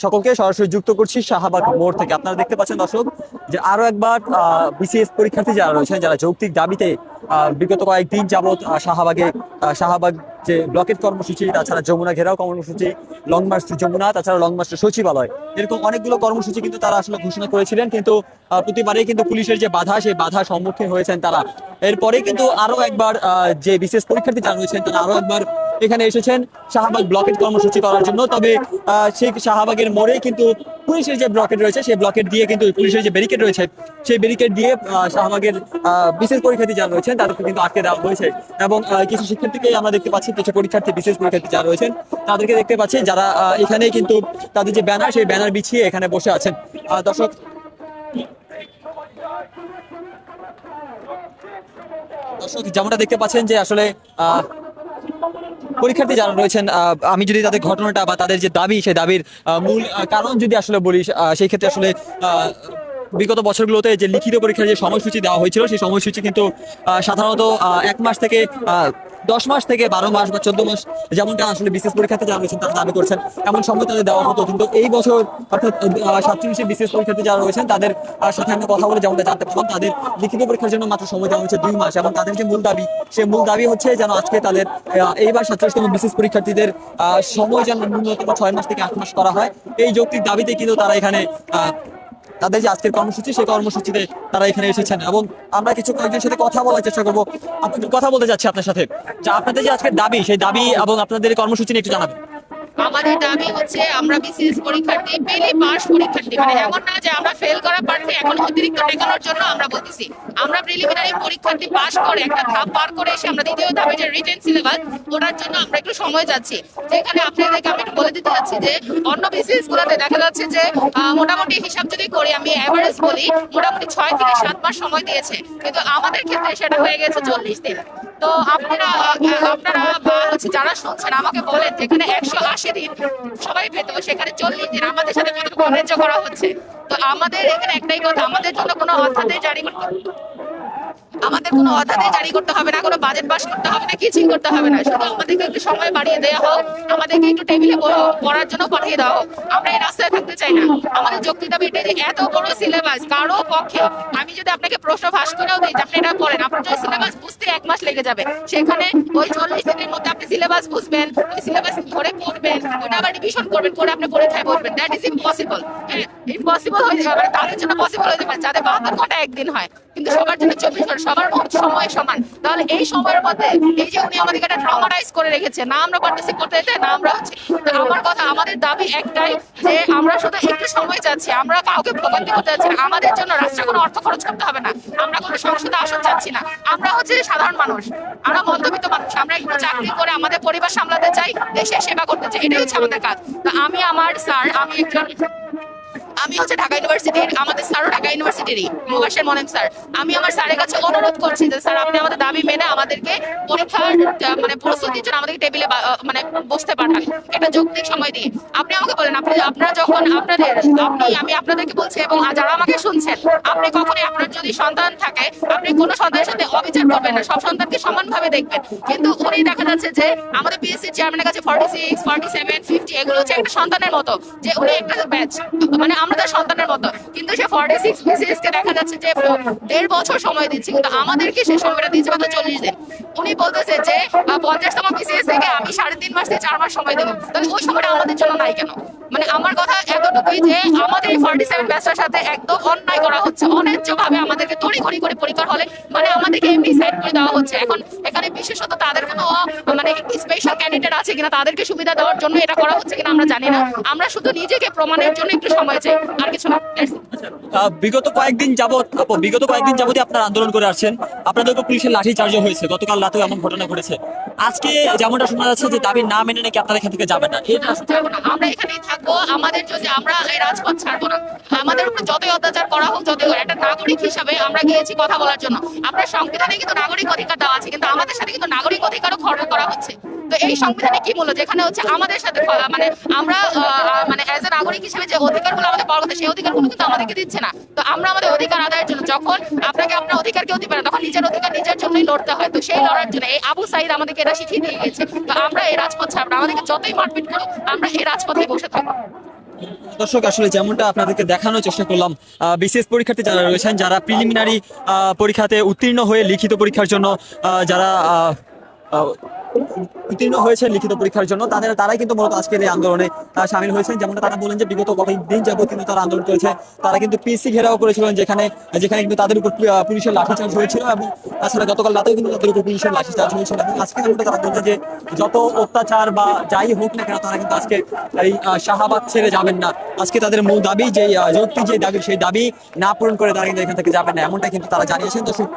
সকলকে সরাসরি যুক্ত করছি শাহবাগ মোড় থেকে। আপনারা দেখতে পাচ্ছেন দর্শক যে আরও একবার বিসিএস পরীক্ষার্থী যারা রয়েছেন যারা যৌক্তিক দাবিতে বিগত কয়েকদিন যাবৎ শাহবাগে শাহবাগ যে ব্লকেট কর্মসূচি তাছাড়া যমুনা ঘেরাও কর্মসূচি লং মার্চ যমুনা তাছাড়া লং মার্চ সচিবালয় এরকম অনেকগুলো কর্মসূচি কিন্তু তারা আসলে ঘোষণা করেছিলেন। কিন্তু আহ, প্রতিবারেই কিন্তু পুলিশের যে বাধা সেই বাধা সম্মুখীন হয়েছেন তারা। এরপরে কিন্তু আরও একবার যে বিশেষ পরীক্ষার্থী যারা রয়েছেন তারা আরও একবার এখানে এসেছেন শাহবাগ ব্লকেট কর্মসূচি করার জন্য। তবে সেই শাহবাগের মোড়ে কিন্তু পুলিশের যে ব্লকেট রয়েছে, সেই ব্লকেট দিয়ে কিন্তু পুলিশের যে ব্যারিকেড রয়েছে, সেই ব্যারিকেড দিয়ে শাহবাগের বিশেষ পরীক্ষার্থী যারা রয়েছেন, তাদেরকে কিন্তু আটকে দেওয়া হয়েছে। এবং কিছু শিক্ষার্থীকে আমরা দেখতে পাচ্ছি, কিছু পরীক্ষার্থী, বিশেষ পরীক্ষার্থী যারা রয়েছেন, তাদেরকে দেখতে পাচ্ছি যারা এখানে কিন্তু তাদের যে ব্যানার, সেই ব্যানার বিছিয়ে এখানে বসে আছেন। দর্শক দর্শক, যেমনটা দেখতে পাচ্ছেন যে আসলে পরীক্ষার্থী যারা রয়েছেন আমি যদি তাদের ঘটনাটা বা তাদের যে দাবি, সেই দাবির মূল কারণ যদি আসলে বলি সেই ক্ষেত্রে আসলে বিগত বছরগুলোতে যে লিখিত পরীক্ষার যে সময়সূচি দেওয়া হয়েছিল, সেই সময়সূচি কিন্তু সাধারণত এক মাস থেকে দশ মাস থেকে বারো মাস বা চোদ্দ মাস যেমনটা আসলে বিশেষ পরীক্ষাতে যারা রয়েছেন তারা দাবি করছেন, এমন সময় তাদের দেওয়া হতো। কিন্তু এই বছর, অর্থাৎ সাতচল্লিশে বিশেষ পরীক্ষার্থী যারা রয়েছেন, তাদের সাথে আমরা কথা বলে যেমনটা জানতে পারলাম, তাদের লিখিত পরীক্ষার জন্য মাত্র সময় দেওয়া হয়েছে দুই মাস এবং তাদের যে মূল দাবি, সেই মূল দাবি হচ্ছে যেন আজকে তাদের এইবার সাতচল্লিশতম বিশেষ পরীক্ষার্থীদের সময় যেন ন্যূনতম ছয় মাস থেকে আট মাস করা হয়। এই যৌক্তিক দাবিতে কিন্তু তারা এখানে তাদের যে আজকের কর্মসূচি, সেই কর্মসূচিতে তারা এখানে এসেছেন এবং আমরা কিছু কয়েকজনের সাথে কথা বলার চেষ্টা করব। কথা বলতে চাচ্ছি আপনার সাথে। যে, আপনাদের যে আজকের দাবি, সেই দাবি এবং আপনাদের কর্মসূচি নিয়ে একটু জানাবেন। আমাদের দাবি হচ্ছে আমরা বিসিএস পরীক্ষার্থী বেলি পাস পরীক্ষার্থী। মানে এমন না যে আমরা ফেল করা প্রার্থী এখন অতিরিক্ত টেকানোর জন্য আমরা বলতেছি। আমরা প্রিলিমিনারি পরীক্ষার্থী পাস করে একটা ধাপ পার করে এসে আমরা দ্বিতীয় ধাপে যে রিটেন সিলেবাস ওটার জন্য আমরা একটু সময় যাচ্ছি। যেখানে আপনাদেরকে আমি একটু বলে দিতে যাচ্ছি যে, অন্য বিসিএস গুলোতে দেখা যাচ্ছে যে মোটামুটি হিসাব যদি করি, আমি এভারেজ বলি, মোটামুটি ছয় থেকে সাত মাস সময় দিয়েছে। কিন্তু আমাদের ক্ষেত্রে সেটা হয়ে গেছে চল্লিশ দিন। তো আপনারা আপনারা যারা শুনছেন, আমাকে বলেন যেখানে একশো আশি দিন সবাই সেখানে চল্লিশ দিন আমাদের সাথে কতটুকু করা হচ্ছে। তো আমাদের এখানে একটাই কথা, আমাদের জন্য কোনো অর্থাদেশ জারি করতে আমাদের কোনো অধ্যাদেশ জারি করতে হবে না, কোনো বাজেট পাস করতে হবে না কিছুই করতে হবে না। শুধু আমাদেরকে একটু সময় বাড়িয়ে দেওয়া হোক, আমাদেরকে একটু টেবিলে পড়ার জন্য পাঠিয়ে দেওয়া হোক। আমরা এই রাস্তায় থাকতে চাই না। আমাদের যুক্তি দাবি এটাই যে এত বড় সিলেবাস কারও পক্ষে, আমি যদি আপনাকে প্রশ্ন ফাঁস করেও দিই যে আপনি এটা পড়েন আপনার যদি সিলেবাস বুঝতে এক মাস লেগে যাবে। সেখানে ওই চল্লিশ দিনের মধ্যে আপনি সিলেবাস বুঝবেন ওই সিলেবাস ধরে পড়বেন, ওটা আবার করবেন করে আপনি পরীক্ষায় বসবেন দ্যাট ইজ ইম্পসিবল ইম্পসিবল হয়ে যাবে মানে তাদের জন্য পসিবল হয়ে যাবে যাদের বাহাত্তর ঘণ্টা একদিন হয়, কিন্তু সবার জন্য চব্বিশ ঘণ্টা, সবার সময় সমান। তাহলে এই সময়ের মধ্যে এই যে উনি আমাদেরকে একটা করে রেখেছে, না আমরা করতে দিতে না আমরা হচ্ছে আমার কথা, আমাদের দাবি একটাই যে আমরা শুধু একটু সময় চাচ্ছি, আমরা কাউকে ভোগান্তি করতে যাচ্ছি না। আমাদের জন্য রাষ্ট্রে কোনো অর্থ খরচ করতে হবে না। আমরা কোনো সংসদে আসন চাচ্ছি না। আমরা হচ্ছে সাধারণ মানুষ। আমরা মধ্যবিত্ত মানুষ, আমরা একটু চাকরি করে আমাদের পরিবার সামলাতে চাই, দেশে সেবা করতে চাই, এটাই হচ্ছে আমাদের কাজ। তো আমি আমার স্যার, আমি একজন আমি হচ্ছে ঢাকা ইউনিভার্সিটির আমাদের স্যারও ঢাকা ইউনিভার্সিটিরই। মুবাসের মনেম স্যার। আমি আমার স্যারের কাছে অনুরোধ করছি যে, স্যার, আপনি আমাদের দাবি মেনে আমাদেরকে পরীক্ষার মানে প্রস্তুতির জন্য আমাদেরকে টেবিলে মানে বসতে পাঠান। একটা যৌক্তিক সময় দিয়ে। আপনি আমাকে বলেন, আপনি আপনারা যখন আপনাদের, আপনি, আমি আপনাদেরকে বলছি এবং যারা আমাকে শুনছেন, আপনি কখনোই আপনার যদি সন্তান থাকে, আপনি কোনো সন্তানের সাথে অবিচার করবেন না। সব সন্তানকে সমানভাবে দেখবেন। কিন্তু উনি দেখা যাচ্ছে যে, আমাদের পিএসসি চেয়ারম্যানের কাছে forty six forty seven fifty এগুলো হচ্ছে একটা সন্তানের মতো। যে উনি একটা ব্যাচ মানে আমরা তার সন্তানের মতো। কিন্তু সে ফর্টি সিক্স বিসিএস কে দেখা যাচ্ছে যে দেড় বছর সময় দিচ্ছি, কিন্তু আমাদেরকে সেই সময়টা দিচ্ছে মাত্র চল্লিশ দিন। উনি বলতেছে যে পঞ্চাশতম বিসিএস থেকে আমি সাড়ে তিন মাস থেকে চার মাস সময় দেবো। তাহলে ওই সময়টা আমাদের জন্য নাই কেন? মানে আমার কথা এতটুকুই যে আমাদের ফর্টি সেভেন ব্যাচটার সাথে একদম অন্যায় করা হচ্ছে। অন্যায্য ভাবে আমাদেরকে তড়িঘড়ি করে পরীক্ষার হলে মানে আমাদেরকে এমনি সাইড করে দেওয়া হচ্ছে। এখন এখানে বিশেষত তাদের কোনো মানে স্পেশাল ক্যান্ডিডেট আছে কিনা, তাদেরকে সুবিধা দেওয়ার জন্য এটা করা হচ্ছে কিনা আমরা জানি না। আমরা শুধু নিজেকে প্রমাণের জন্য একটু সময় চাই, আর কিছু না। বিগত কয়েকদিন যাবত বিগত কয়েকদিন যাবতই আপনারা আন্দোলন করে আসছেন। আপনাদের উপর পুলিশের লাঠি চার্জ হয়েছে। গতকাল রাতেও এমন ঘটনা ঘটেছে। আজকে যেমনটা শোনা যাচ্ছে যে দাবি না মেনে নাকি আপনারা এখান থেকে যাবেন না? আমরা এখানেই থাকব। আমাদের যদি আমরা রাজপথ ছাড়বো না, আমাদের উপর যতই অত্যাচার করা হোক, যতই একটা নাগরিক হিসাবে আমরা গিয়েছি কথা বলার জন্য। আপনার সংবিধানে কিন্তু নাগরিক অধিকার দেওয়া আছে, কিন্তু আমাদের সাথে কিন্তু নাগরিক অধিকারও খর্ব করা হচ্ছে। তো এই সংবিধানে কি মূল্য? যেখানে হচ্ছে আমাদের সাথে মানে আমরা আহ, মানে অ্যাজ এ নাগরিক হিসেবে যে আমাদের কিন্তু আমাদেরকে দিচ্ছে না। তো আমরা আমাদের অধিকার আদায়ের জন্য যখন আপনাকে আপনার অধিকার কেউ দিবে না, তখন নিজের অধিকার নিজের জন্যই লড়তে হয়। তো সেই লড়ার জন্য এই আবু সাইদ আমাদেরকে এটা শিখিয়ে দিয়ে গেছে। তো আমরা এই রাজপথ ছাড়বো আমাদেরকে যতই মারপিট করুক, আমরা এই রাজপথে বসে থাকব। দর্শক, আসলে যেমনটা আপনাদেরকে দেখানোর চেষ্টা করলাম বিশেষ পরীক্ষার্থী যারা রয়েছেন, যারা প্রিলিমিনারি পরীক্ষাতে উত্তীর্ণ হয়ে লিখিত পরীক্ষার জন্য যারা উত্তীর্ণ হয়েছে লিখিত পরীক্ষার জন্য। তাদের তারাই কিন্তু মূলত আজকের এই আন্দোলনে সামিল হয়েছেন। যেমনটা তারা বলেন যে বিগত কয়েকদিন যাবত কিন্তু তারা আন্দোলন করেছে। তারা কিন্তু পিসি ঘেরাও করেছিলেন যেখানে যেখানে কিন্তু তাদের উপর পুলিশের লাঠিচার্জ হয়েছিল এবং তাছাড়া গতকাল রাতেও কিন্তু তাদের উপর পুলিশের লাঠিচার্জ হয়েছিল। এবং আজকে যেমনটা তারা বলছেন যে যত অত্যাচার বা যাই হোক না কেন তারা কিন্তু আজকে এই শাহাবাদ ছেড়ে যাবেন না। আজকে তাদের মূল দাবি যে আহ, যৌক্তিক যে দাবি সেই দাবি না পূরণ করে তারা কিন্তু এখান থেকে যাবেন না এমনটা কিন্তু তারা জানিয়েছেন। দর্শক